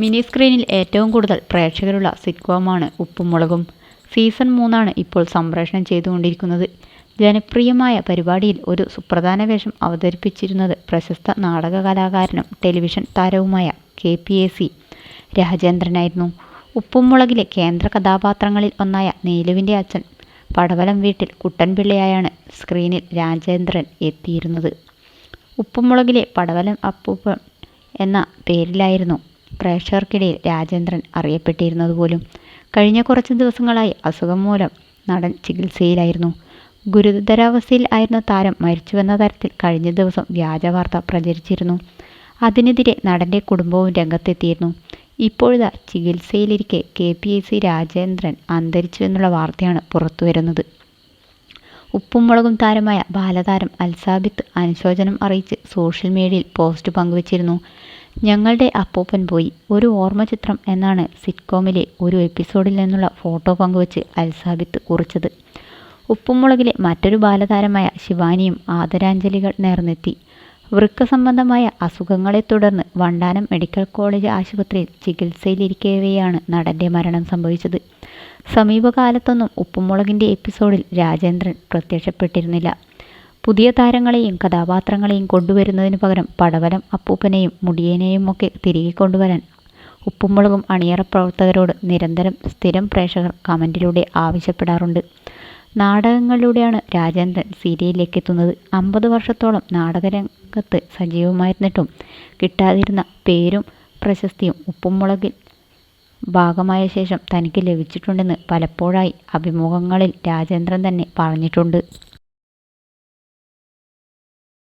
Mini സ്ക്രീനിൽ ഏറ്റവും കൂടുതൽ പ്രേക്ഷകരുള്ള സിറ്റ്കോമാണ് ഉപ്പും മുളകും സീസൺ മൂന്നാണ് ഇപ്പോൾ സംപ്രേഷണം ചെയ്തുകൊണ്ടിരിക്കുന്നത്. ജനപ്രിയമായ പരിപാടിയിൽ ഒരു സുപ്രധാന വേഷം അവതരിപ്പിച്ചിരുന്നത് പ്രശസ്ത നാടക കലാകാരനും ടെലിവിഷൻ താരവുമായ കെ പി എ സി രാജേന്ദ്രനായിരുന്നു. ഉപ്പും മുളകിലെ കേന്ദ്ര കഥാപാത്രങ്ങളിൽ ഒന്നായ നീലുവിന്റെ അച്ഛൻ പടവലം വീട്ടിൽ കുട്ടൻപിള്ളയായാണ് സ്ക്രീനിൽ രാജേന്ദ്രൻ എത്തിയിരുന്നത്. ഉപ്പുമുളകിലെ പടവലം അപ്പൂപ്പൻ എന്ന പേരിലായിരുന്നു പ്രേക്ഷകർക്കിടയിൽ രാജേന്ദ്രൻ അറിയപ്പെട്ടിരുന്നത് പോലും. കഴിഞ്ഞ കുറച്ച് ദിവസങ്ങളായി അസുഖം മൂലം നടൻ ചികിത്സയിലായിരുന്നു. ഗുരുതരാവസ്ഥയിൽ ആയിരുന്ന താരം മരിച്ചുവെന്ന തരത്തിൽ കഴിഞ്ഞ ദിവസം വ്യാജ വാർത്ത പ്രചരിച്ചിരുന്നു. അതിനെതിരെ നടന്റെ കുടുംബവും രംഗത്തെത്തിയിരുന്നു. ഇപ്പോഴിതാ ചികിത്സയിലിരിക്കെ K P A C Rajendran അന്തരിച്ചുവെന്നുള്ള വാർത്തയാണ് പുറത്തുവരുന്നത്. ഉപ്പും മുളകും താരമായ ബാലതാരം അൽസാബിത്ത് അനുശോചനം അറിയിച്ച് സോഷ്യൽ മീഡിയയിൽ പോസ്റ്റ് പങ്കുവച്ചിരുന്നു. ഞങ്ങളുടെ അപ്പൂപ്പൻ പോയി. ഒരു ഓർമ്മചിത്രം എന്നാണ് സിറ്റ്കോമിലെ ഒരു എപ്പിസോഡിൽ നിന്നുള്ള ഫോട്ടോ പങ്കുവച്ച് അൽസാബിത്ത് കുറിച്ചത്. ഉപ്പുമുളകിലെ മറ്റൊരു ബാലതാരമായ ശിവാനിയും ആദരാഞ്ജലികൾ നേർന്നെത്തി. വൃക്ക സംബന്ധമായ അസുഖങ്ങളെ തുടർന്ന് വണ്ടാനം മെഡിക്കൽ കോളേജ് ആശുപത്രിയിൽ ചികിത്സയിലിരിക്കവെയാണ് നടന്റെ മരണം സംഭവിച്ചത്. സമീപകാലത്തൊന്നും ഉപ്പുമുളകിന്റെ എപ്പിസോഡിൽ രാജേന്ദ്രൻ പ്രത്യക്ഷപ്പെട്ടിരുന്നില്ല. പുതിയ താരങ്ങളെയും കഥാപാത്രങ്ങളെയും കൊണ്ടുവരുന്നതിന് പകരം പടവലം അപ്പൂപ്പനെയും മുടിയനെയും ഒക്കെ തിരികെ കൊണ്ടുവരാൻ ഉപ്പുമുളകും അണിയറ പ്രവർത്തകരോട് നിരന്തരം സ്ഥിരം പ്രേക്ഷകർ കമന്റിലൂടെ ആവശ്യപ്പെടാറുണ്ട്. നാടകങ്ങളിലൂടെയാണ് രാജേന്ദ്രൻ സീരിയലിലേക്ക് എത്തുന്നത് അമ്പത് വർഷത്തോളം നാടകരംഗത്ത് സജീവമായിരുന്നിട്ടും കിട്ടാതിരുന്ന പേരും പ്രശസ്തിയും ഉപ്പുമുളകിൽ ഭാഗമായ ശേഷം തനിക്ക് ലഭിച്ചിട്ടുണ്ടെന്ന് പലപ്പോഴായി അഭിമുഖങ്ങളിൽ രാജേന്ദ്രൻ തന്നെ പറഞ്ഞിട്ടുണ്ട്.